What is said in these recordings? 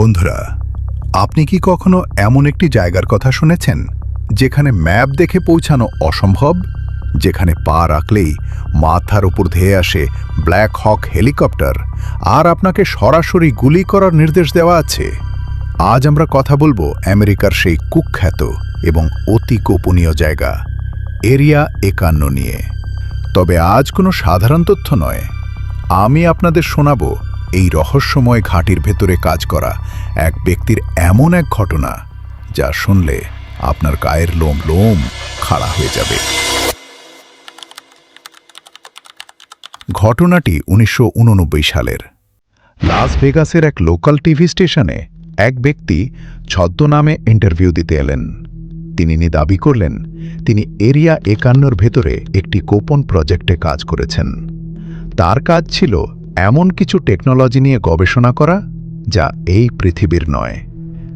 বন্ধুরা, আপনি কি কখনো এমন একটি জায়গার কথা শুনেছেন, যেখানে ম্যাপ দেখে পৌঁছানো অসম্ভব? যেখানে পা রাখলেই মাথার উপর ধেয়ে আসে ব্ল্যাক হক হেলিকপ্টার, আর আপনাকে সরাসরি গুলি করার নির্দেশ দেওয়া আছে? আজ আমরা কথা বলব আমেরিকার সেই কুখ্যাত এবং অতি গোপনীয় জায়গা, এরিয়া একান্ন নিয়ে। তবে আজ কোনো সাধারণ তথ্য নয়। আমি আপনাদের শোনাবো এই রহস্যময় ঘাঁটির ভেতরে কাজ করা এক ব্যক্তির এমন এক ঘটনা যা শুনলে আপনার গায়ের লোম লোম খাড়া হয়ে যাবে। ঘটনাটি উনিশশো উননব্বই সালের। লাস ভেগাসের এক লোকাল টিভি স্টেশনে এক ব্যক্তি ছদ্মনামে ইন্টারভিউ দিতে এলেন। তিনি নি দাবি করলেন, তিনি এরিয়া একান্নর ভেতরে একটি গোপন প্রজেক্টে কাজ করেছেন। তার কাজ ছিল এমন কিছু টেকনোলজি নিয়ে গবেষণা করা যা এই পৃথিবীর নয়।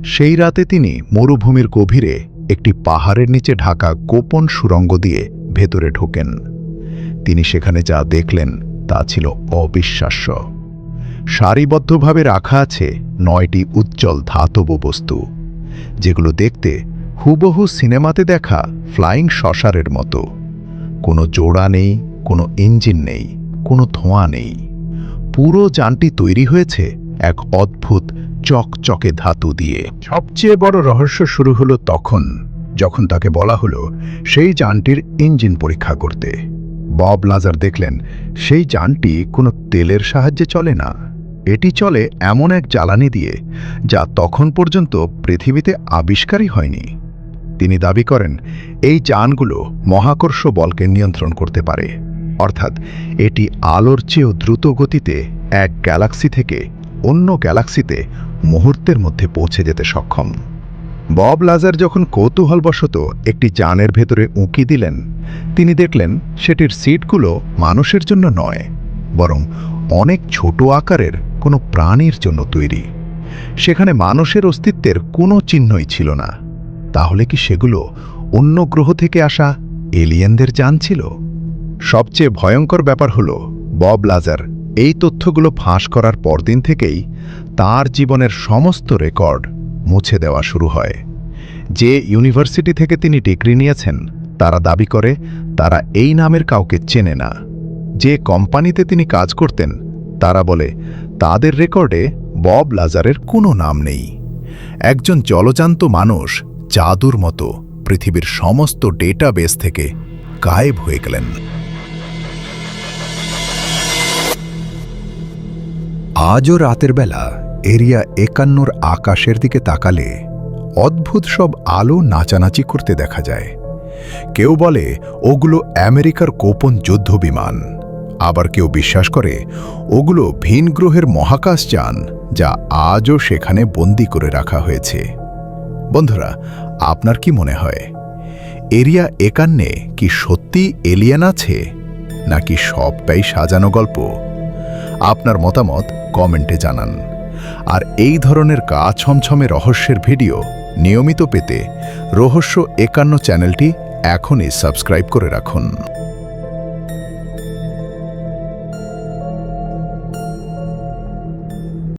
সেই রাতে তিনি মরুভূমির গভীরে একটি পাহাড়ের নিচে ঢাকা গোপন সুরঙ্গ দিয়ে ভেতরে ঢোকেন। তিনি সেখানে যা দেখলেন তা ছিল অবিশ্বাস্য। সারিবদ্ধভাবে রাখা আছে নয়টি উজ্জ্বল ধাতব বস্তু, যেগুলো দেখতে হুবহু সিনেমাতে দেখা ফ্লাইং শশারের মতো। কোনো জোড়া নেই, কোনো ইঞ্জিন নেই, কোনো ধোঁয়া নেই। পুরো যানটি তৈরি হয়েছে এক অদ্ভুত চকচকে ধাতু দিয়ে। সবচেয়ে বড় রহস্য শুরু হলো তখন, যখন তাকে বলা হলো সেই যানটির ইঞ্জিন পরীক্ষা করতে। বব লাজার দেখলেন, সেই যানটি কোনো তেলের সাহায্যে চলে না। এটি চলে এমন এক জ্বালানি দিয়ে, যা তখন পর্যন্ত পৃথিবীতে আবিষ্কারই হয়নি। তিনি দাবি করেন, এই যানগুলো মহাকর্ষ বলকে নিয়ন্ত্রণ করতে পারে। অর্থাৎ এটি আলোর চেয়েও দ্রুত গতিতে এক গ্যালাক্সি থেকে অন্য গ্যালাক্সিতে মুহূর্তের মধ্যে পৌঁছে যেতে সক্ষম। বব লাজার যখন কৌতূহলবশত একটি যানের ভেতরে উঁকি দিলেন, তিনি দেখলেন সেটির সিটগুলো মানুষের জন্য নয়, বরং অনেক ছোট আকারের কোনো প্রাণীর জন্য তৈরি। সেখানে মানুষের অস্তিত্বের কোনো চিহ্নই ছিল না। তাহলে কি সেগুলো অন্য গ্রহ থেকে আসা এলিয়েনদের যান ছিল? সবচেয়ে ভয়ঙ্কর ব্যাপার হল, বব লাজার এই তথ্যগুলো ফাঁস করার পরদিন থেকেই তার জীবনের সমস্ত রেকর্ড মুছে দেওয়া শুরু হয়। যে ইউনিভার্সিটি থেকে তিনি ডিগ্রি নিয়েছেন, তারা দাবি করে তারা এই নামের কাউকে চেনে না। যে কোম্পানিতে তিনি কাজ করতেন, তারা বলে, তাদের রেকর্ডে বব লাজারের কোনো নাম নেই। একজন জলজান্ত মানুষ জাদুর মতো পৃথিবীর সমস্ত ডেটাবেস থেকে গায়েব হয়ে গেলেন। আজও রাতের বেলা এরিয়া একান্নর আকাশের দিকে তাকালে অদ্ভুত সব আলো নাচানাচি করতে দেখা যায়। কেউ বলে, ওগুলো আমেরিকার গোপন যুদ্ধ বিমান। আবার কেউ বিশ্বাস করে, ওগুলো ভিন গ্রহের মহাকাশযান যা আজও সেখানে বন্দি করে রাখা হয়েছে। বন্ধুরা, আপনার কি মনে হয়? এরিয়া একান্নে কি সত্যি এলিয়ান আছে, নাকি সবটাই সাজানো গল্প? আপনার মতামত কমেন্টে জানান। আর এই ধরনের কা ছমছমে রহস্যের ভিডিও নিয়মিত পেতে রহস্য একান্ন চ্যানেলটি এখনই সাবস্ক্রাইব করে রাখুন।